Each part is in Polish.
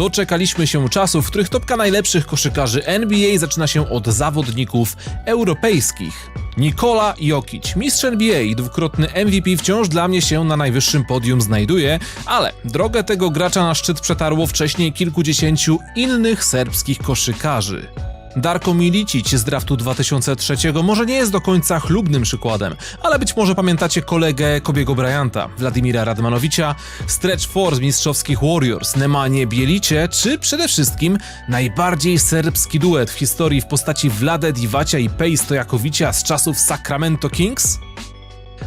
Doczekaliśmy się czasów, w których topka najlepszych koszykarzy NBA zaczyna się od zawodników europejskich. Nikola Jokic, mistrz NBA i dwukrotny MVP wciąż dla mnie się na najwyższym podium znajduje, ale drogę tego gracza na szczyt przetarło wcześniej kilkudziesięciu innych serbskich koszykarzy. Darko Milicic z draftu 2003 może nie jest do końca chlubnym przykładem, ale być może pamiętacie kolegę Kobiego Bryanta, Wladimira Radmanowicza, Stretch Four z mistrzowskich Warriors, Nemanje Bielicie, czy przede wszystkim najbardziej serbski duet w historii w postaci Vlade Divacia i Pej Stojakowicia z czasów Sacramento Kings?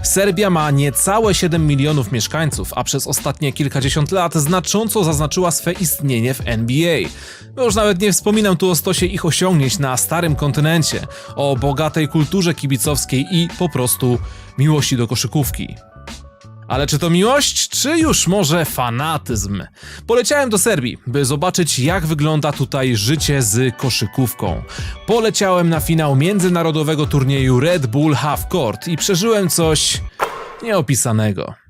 Serbia ma niecałe 7 milionów mieszkańców, a przez ostatnie kilkadziesiąt lat znacząco zaznaczyła swe istnienie w NBA. Już nawet nie wspominam tu o stosie ich osiągnięć na starym kontynencie, o bogatej kulturze kibicowskiej i po prostu miłości do koszykówki. Ale czy to miłość, czy już może fanatyzm? Poleciałem do Serbii, by zobaczyć jak wygląda tutaj życie z koszykówką. Poleciałem na finał międzynarodowego turnieju Red Bull Half Court i przeżyłem coś nieopisanego.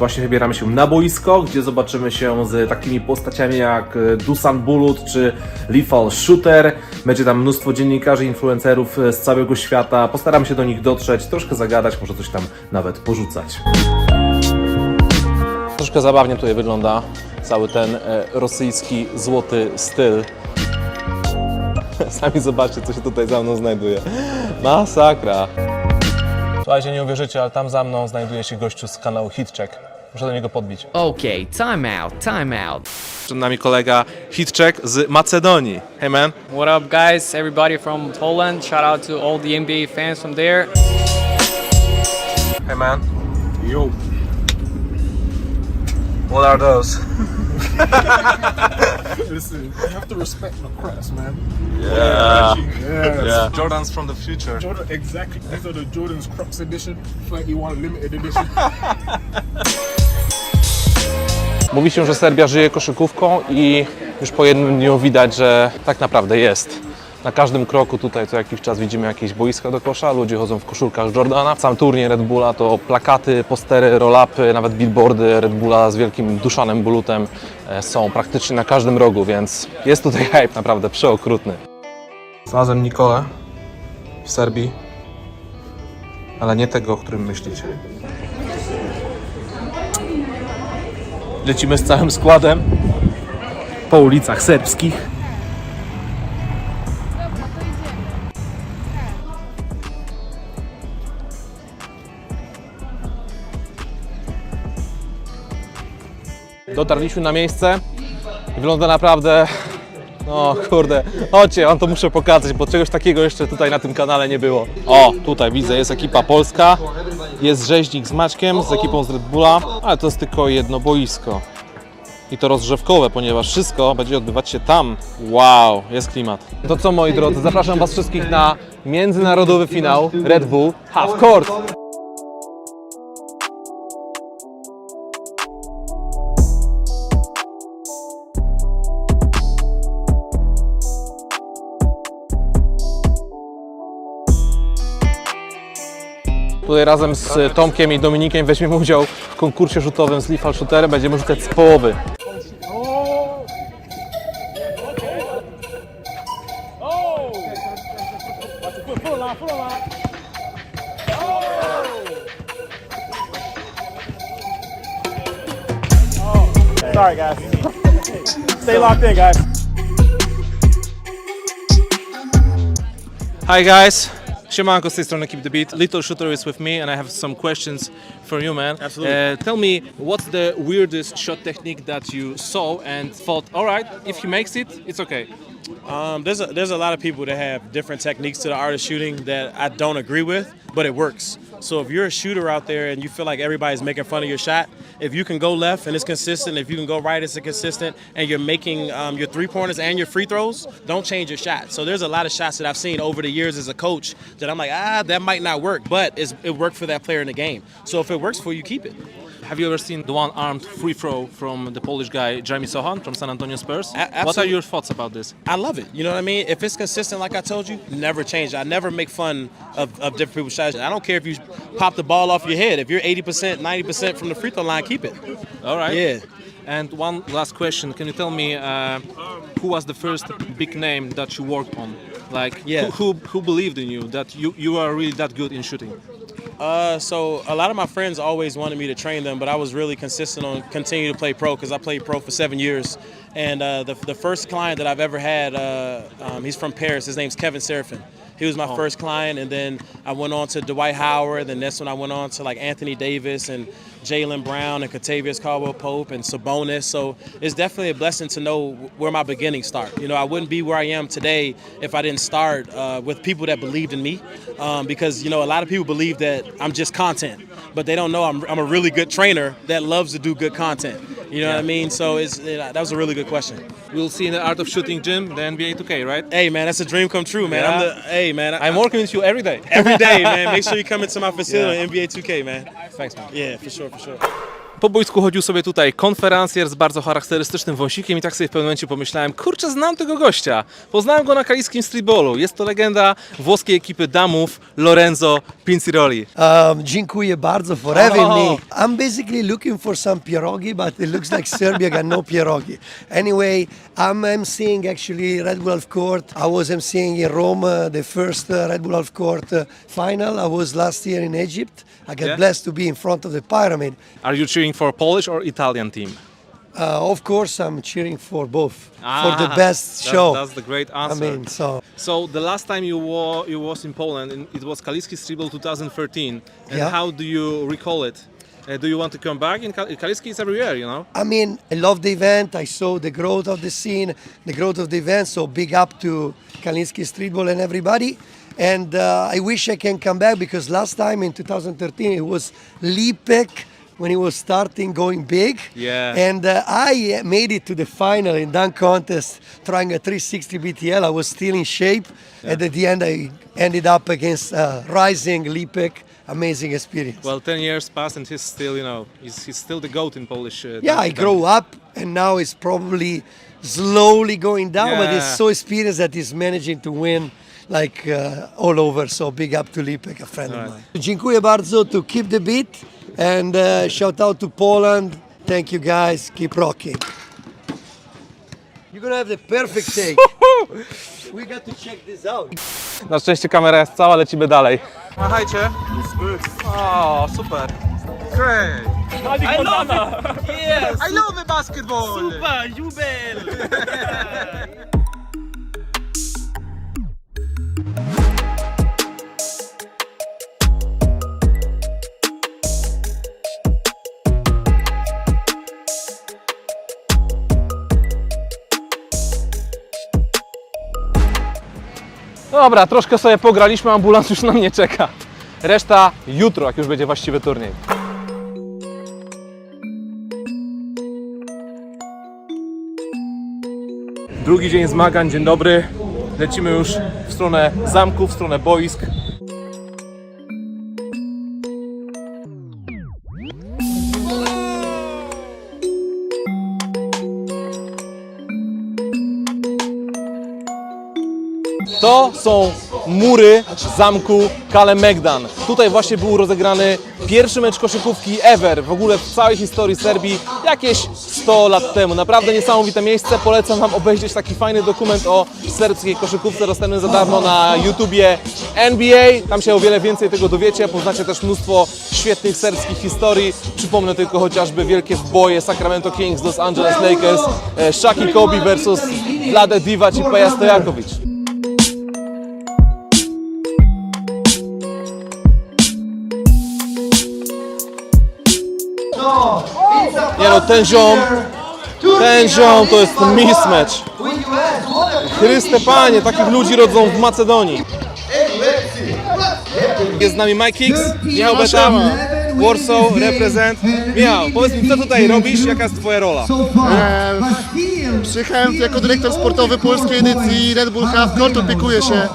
Właśnie wybieramy się na boisko, gdzie zobaczymy się z takimi postaciami jak e, Dusan Bulut czy Lethal Shooter. Będzie tam mnóstwo dziennikarzy, influencerów e, z całego świata. Postaram się do nich dotrzeć, troszkę zagadać, może coś tam nawet porzucać. Troszkę zabawnie tutaj wygląda cały ten e, rosyjski złoty styl. Sami zobaczcie, co się tutaj za mną znajduje. Masakra. Słuchajcie, nie uwierzycie, ale tam za mną znajduje się gościu z kanału Hitcheck. Muszę do niego podbić. Okay, time out, time out. Przed nami kolega Hitcheck z Macedonii. Hey man. What up, guys? Everybody from Poland. Shout out to all the NBA fans from there. Hey man. Yo. What are those? Listen, you have to respect the crafts, man. Yeah. Yes. Yeah. Jordans from the future. Jordan, exactly. These are the Jordan's Crocs edition, 31 limited edition. Mówi się, że Serbia żyje koszykówką i już po jednym dniu widać, że tak naprawdę jest. Na każdym kroku tutaj co jakiś czas widzimy jakieś boiska do kosza, ludzie chodzą w koszulkach Jordana. Sam turniej Red Bulla to plakaty, postery, roll-upy, nawet billboardy Red Bulla z wielkim Duszanem Bulutem e, są praktycznie na każdym rogu, więc jest tutaj hype naprawdę przeokrutny. Znalazłem Nikolę w Serbii, ale nie tego, o którym myślicie. Lecimy z całym składem po ulicach serbskich. Dotarliśmy na miejsce wygląda naprawdę. No kurde, chodźcie, on to muszę pokazać, bo czegoś takiego jeszcze tutaj na tym kanale nie było. O, tutaj widzę, jest ekipa polska, jest rzeźnik z Maćkiem, z ekipą z Red Bulla, ale to jest tylko jedno boisko. I to rozgrzewkowe, ponieważ wszystko będzie odbywać się tam. Wow, jest klimat. To co moi drodzy, zapraszam Was wszystkich na międzynarodowy finał Red Bull Half Court. Tutaj razem z Tomkiem i Dominikiem weźmiemy udział w konkursie rzutowym z Lethal Shooterem. Będziemy rzucać z połowy. Sorry, guys. Stay locked in, guys. Hi guys. Siemanko, z tej strony Keep the Beat. Little Shooter is with me and I have some questions for you, man. Absolutely. Uh, tell me, what's the weirdest shot technique that you saw and thought, all right, if he makes it, it's okay. Um, there's a, there's a lot of people that have different techniques to the art of shooting that I don't agree with, but it works. So if you're a shooter out there and you feel like everybody's making fun of your shot, if you can go left and it's consistent, if you can go right, it's consistent, and you're making um, your three pointers and your free throws, don't change your shot. So there's a lot of shots that I've seen over the years as a coach that I'm like, ah, that might not work, but it's, it worked for that player in the game. So if it works for you, keep it. Have you ever seen the one-armed free throw from the Polish guy Jeremy Sohan from San Antonio Spurs? A- what are your thoughts about this? I love it. You know what I mean? If it's consistent, like I told you, never change. I never make fun of, of different people's shots. I don't care if you pop the ball off your head. If you're 80%, 90% from the free throw line, keep it. All right. Yeah. And one last question: Can you tell me uh, who was the first big name that you worked on? Like, Yeah. who, who who believed in you that you you are really that good in shooting? Uh, so a lot of my friends always wanted me to train them, but I was really consistent on continuing to play pro because I played pro for seven years. And uh, the, the first client that I've ever had, uh, um, he's from Paris. His name's Kevin Seraphin. He was my first client, and then I went on to Dwight Howard. Then that's when I went on to like Anthony Davis and Jalen Brown and Contavious Caldwell Pope and Sabonis. So it's definitely a blessing to know where my beginnings start. You know, I wouldn't be where I am today if I didn't start uh, with people that believed in me. Um, because you know, a lot of people believe that I'm just content, but they don't know I'm, I'm a really good trainer that loves to do good content. You know what I mean? So it's it, that was a really good question. We'll see in the Art of Shooting gym, the NBA 2K, right? Hey man, that's a dream come true, man. I'm the hey man. I, I'm working with you every day. every day, man. Make sure you come into my facility Yeah. on NBA 2K, man. Thanks, man. Yeah, for sure, for sure. Po boisku chodził sobie tutaj konferencjer z bardzo charakterystycznym wąsikiem i tak sobie w pewnym momencie pomyślałem, kurczę, znam tego gościa. Poznałem go na kaliskim streetballu. Jest to legenda włoskiej ekipy damów Lorenzo Pinciroli. Um, dziękuję bardzo for having me. I'm basically looking for some pierogi, but it looks like Serbia got no pierogi. Anyway, I'm emceeing actually Red Bull Half Court. I was emceeing in Rome uh, the first uh, Red Bull Half Court uh, final. I was last year in Egypt. I got Yeah. blessed to be in front of the pyramid. Are you cheering for a Polish or Italian team? Uh, of course, I'm cheering for both for the Ah, best that's- show. That's the great answer. I mean, so So the last time you were you was in Poland, and it was Kaliski Streetball 2013. And Yeah. how do you recall it? Uh, do you want to come back? In Kal- Kaliski is everywhere, you know. I mean, I love the event. I saw the growth of the scene, the growth of the event. So big up to Kaliski Streetball and everybody. And uh, I wish I can come back because last time in 2013 it was Lipek when he was starting going big. Yeah. And uh, I made it to the final in dunk contest, trying a 360 BTL. I was still in shape, and at the end I ended up against uh, rising Lipek. Amazing experience. Well, 10 years passed, and he's still, you know, he's, he's still the goat in Polish. Uh, Yeah, I grow up and now it's probably slowly going down, but he's so experienced that he's managing to win like uh, all over. So big up to Lipek, a friend of mine. Dziękuję bardzo to keep the beat and uh, shout out to Poland. Thank you guys. Keep rocking. You're gonna have the perfect take. we got to check this out. Na szczęście kamera jest cała, lecimy dalej. Machajcie. O, super. Great. I love it. Yes. I love basketball. Super, jubel. Dobra, troszkę sobie pograliśmy, ambulans już na mnie czeka. Reszta jutro, jak już będzie właściwy turniej. Drugi dzień zmagań, dzień dobry. Lecimy już w stronę zamku, w stronę boisk. Są mury zamku Kalemegdan. Tutaj właśnie był rozegrany pierwszy mecz koszykówki ever w ogóle w całej historii Serbii jakieś 100 lat temu. Naprawdę niesamowite miejsce. Polecam Wam obejrzeć taki fajny dokument o serbskiej koszykówce dostępny za darmo na YouTubie NBA. Tam się o wiele więcej tego dowiecie. Poznacie też mnóstwo świetnych serbskich historii. Przypomnę tylko chociażby wielkie boje Sacramento Kings, Los Angeles Lakers, e, Shaq i Kobe versus Vlade Divac i Peja Stojakovic. Nie no, ten ziom, ten ziom to jest mismatch. Chryste Panie, takich ludzi rodzą w Macedonii. Jest z nami Mike Hicks, Michał Beta, Warsaw, reprezent. Michał, powiedz mi, co tutaj robisz, jaka jest Twoja rola? Przyjechałem tu jako dyrektor sportowy polskiej edycji Red Bull Half Court, opiekuję się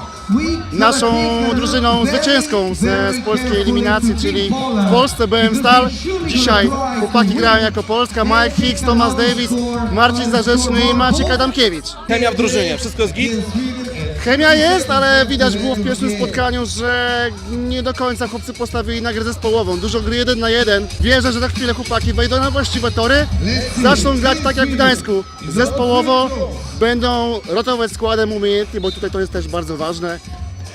naszą drużyną zwycięską z, z polskiej eliminacji, czyli w Polsce byłem Stal, dzisiaj Chłopaki grają jako Polska, Mike Hicks, Thomas Davis, Marcin Zarzeczny i Maciek Adamkiewicz. Chemia w drużynie, wszystko jest git? Chemia jest, ale widać było w pierwszym spotkaniu, że nie do końca chłopcy postawili na grę zespołową. Dużo gry jeden na jeden. Wierzę, że za chwilę chłopaki wejdą na właściwe tory, zaczną grać tak jak w Gdańsku. Zespołowo będą rotować składem umiejętnie, bo tutaj to jest też bardzo ważne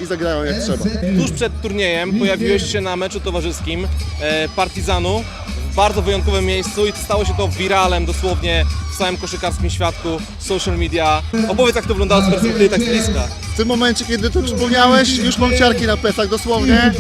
i zagrają jak trzeba. Tuż przed turniejem pojawiłeś się na meczu towarzyskim e, Partizanu w bardzo wyjątkowym miejscu i stało się to wiralem dosłownie w całym koszykarskim świadku, social media. Opowiedz jak to wyglądało z perspektywy tak bliska. W tym momencie, kiedy to przypomniałeś, już mam ciarki na plecach dosłownie.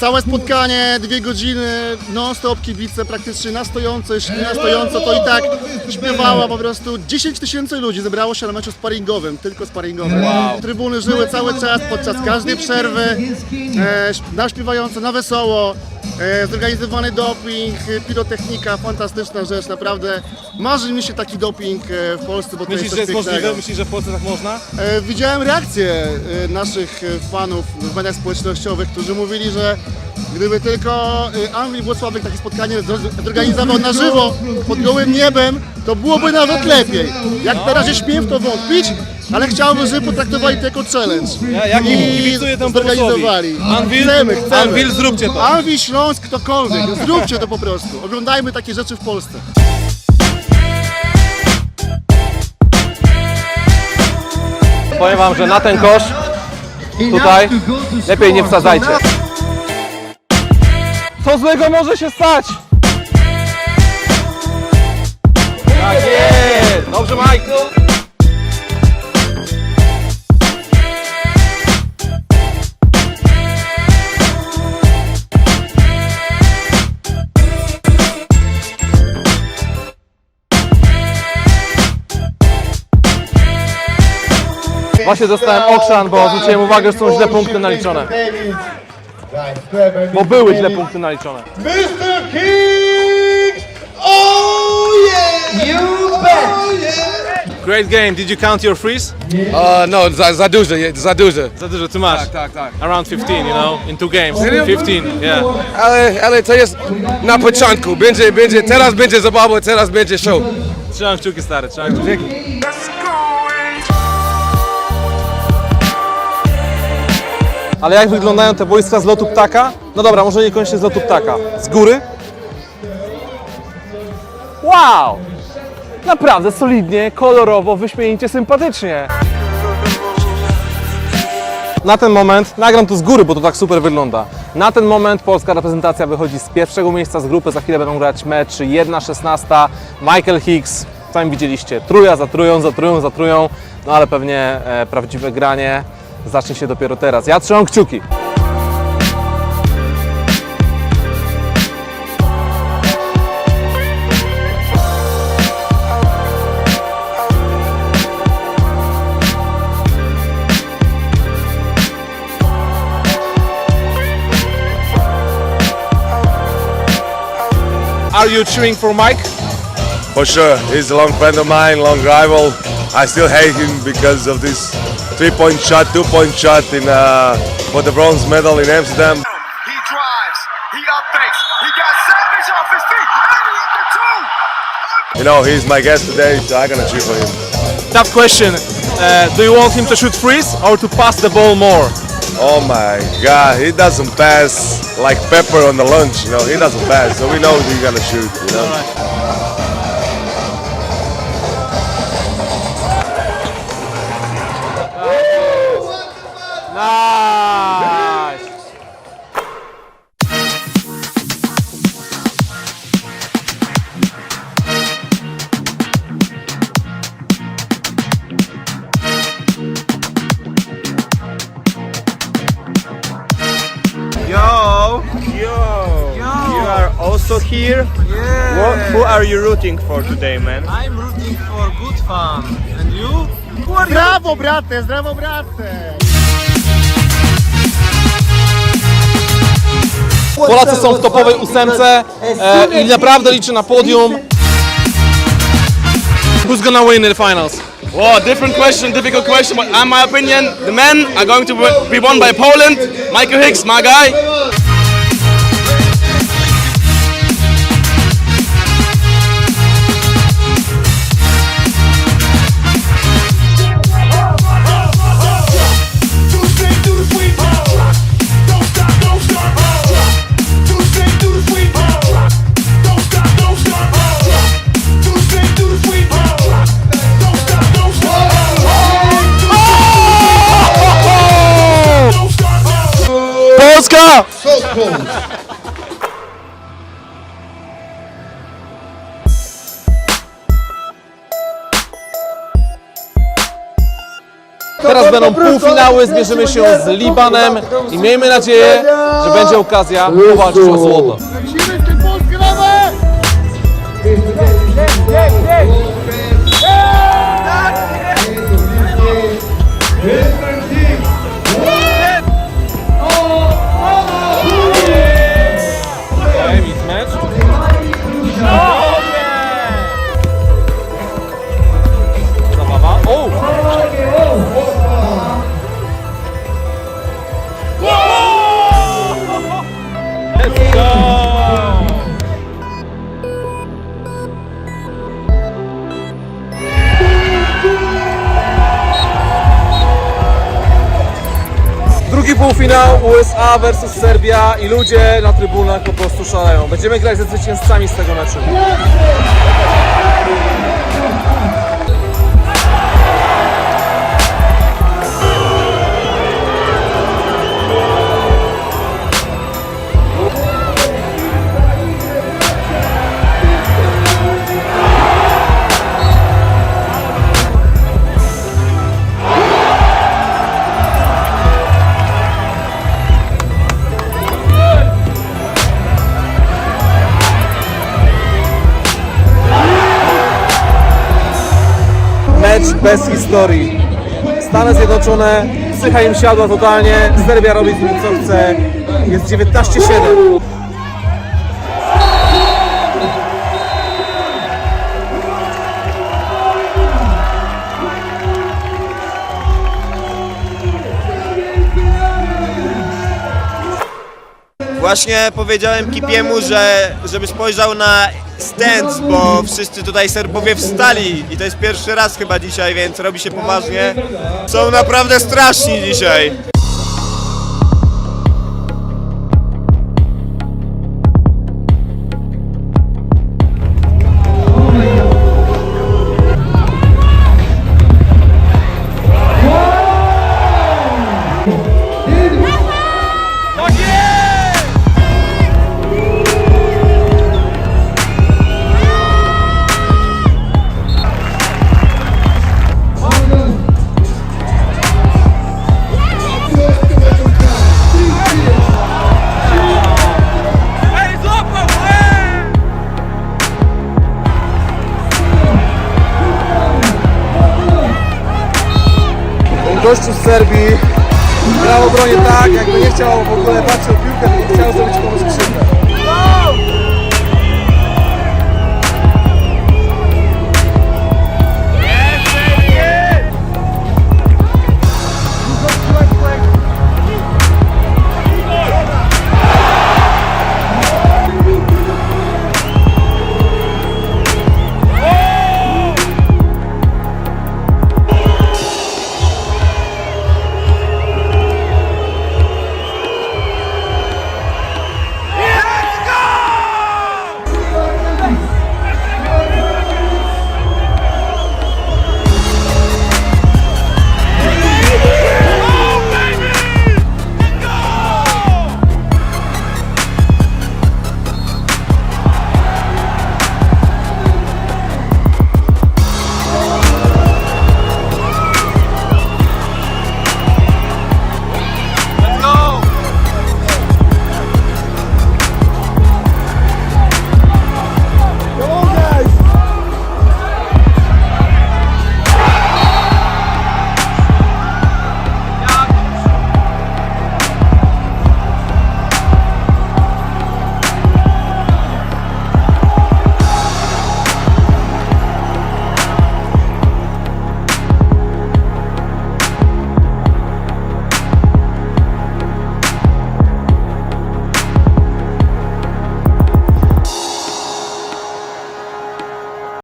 Całe spotkanie, dwie godziny, non-stop kibice praktycznie na stojąco, jeśli nie na stojąco, to i tak śpiewała po prostu 10 tysięcy ludzi zebrało się na meczu sparingowym, tylko sparingowym. Trybuny żyły cały czas, podczas każdej przerwy, e, naśpiewające na wesoło, e, zorganizowany doping, pirotechnika, fantastyczna rzecz, naprawdę. Marzy mi się taki doping e, w Polsce, bo to Myślisz, jest że coś jest możliwe? Myślisz, że w Polsce tak można? E, Widziałem reakcje e, naszych e, fanów w mediach społecznościowych, którzy mówili, że gdyby tylko e, Anwil Włocławek takie spotkanie zor- zorganizował na żywo, pod gołym niebem, to byłoby nawet lepiej. Jak teraz się śmiem w to wątpić, ale chciałbym, żeby potraktowali to jako challenge. Ja, ja temu zorganizowali. Anvil, Chcemy, chcemy. Anvil, zróbcie to. Anwil, Śląsk, ktokolwiek, zróbcie to po prostu. Oglądajmy takie rzeczy w Polsce. Powiem wam, że na ten kosz tutaj lepiej nie wsadzajcie. Co złego może się stać? Tak jest! Dobrze, Mike! Właśnie dostałem okrzan, bo zwróciłem uwagę, że są źle punkty naliczone. Bo były źle punkty naliczone. Great game. Did you count your frees? Uh, no, za, za duże, je- za duże. Za dużo, too much. Tak, tak, tak. Around 15, you know, in two games. 15, yeah. Ale, ale to jest na początku. Będzie, będzie, teraz będzie zabawa, teraz będzie show. Trzymam kciuki stary, trzymam kciuki. Ale jak wyglądają te boiska z lotu ptaka? No dobra, może niekoniecznie z lotu ptaka. Z góry? Wow! Naprawdę solidnie, kolorowo, wyśmienicie, sympatycznie. Na ten moment, nagram to z góry, bo to tak super wygląda. Na ten moment polska reprezentacja wychodzi z pierwszego miejsca z grupy, za chwilę będą grać mecz 1-16. Michael Hicks, sami widzieliście, truja za trują, za trują, za trują, no ale pewnie e, prawdziwe granie zacznie się dopiero teraz. Ja trzymam kciuki. Are you cheering for Mike? For sure, he's a long friend of mine, long rival. I still hate him because of this three-point shot, two-point shot in uh, for the bronze medal in Amsterdam. He drives. He up fakes. He got Savage off his feet. And he hit the two. You know, he's my guest today, so I'm gonna cheer for him. Tough question. Uh, do you want him to shoot freeze or to pass the ball more? Oh my God, he doesn't pass like pepper on the lunch. You know, he doesn't pass, so we know he's gonna shoot. You know. Nice! Yo! Yo! You are also here? Yeah! who are you rooting for today, man? I'm rooting for good fun. And you? Who are you? Brawo, brate, brawo, brate! Polacy są w topowej ósemce e, i naprawdę liczę na podium. Who's gonna win in the finals? Wow, different question, difficult question, but in my opinion, the men are going to be won by Poland. Michael Hicks, my guy. Serbia! Teraz będą półfinały, zmierzymy się z Libanem i miejmy nadzieję, że będzie okazja powalczyć o złoto. Lecimy z tym Drugi półfinał USA versus Serbia i ludzie na trybunach po prostu szaleją. Będziemy grać ze zwycięzcami z tego meczu. Bez historii. Stany Zjednoczone, psycha im siadła totalnie, Serbia robi nim co chce. Jest 19-7. Właśnie powiedziałem Kipiemu, że żeby spojrzał na stands, bo wszyscy tutaj Serbowie wstali i to jest pierwszy raz chyba dzisiaj, więc robi się poważnie. Są naprawdę straszni dzisiaj. Gościu z Serbii grał obronie tak, jakby nie chciał w ogóle patrzeć o piłkę, tylko chciał zrobić komuś krzywdę.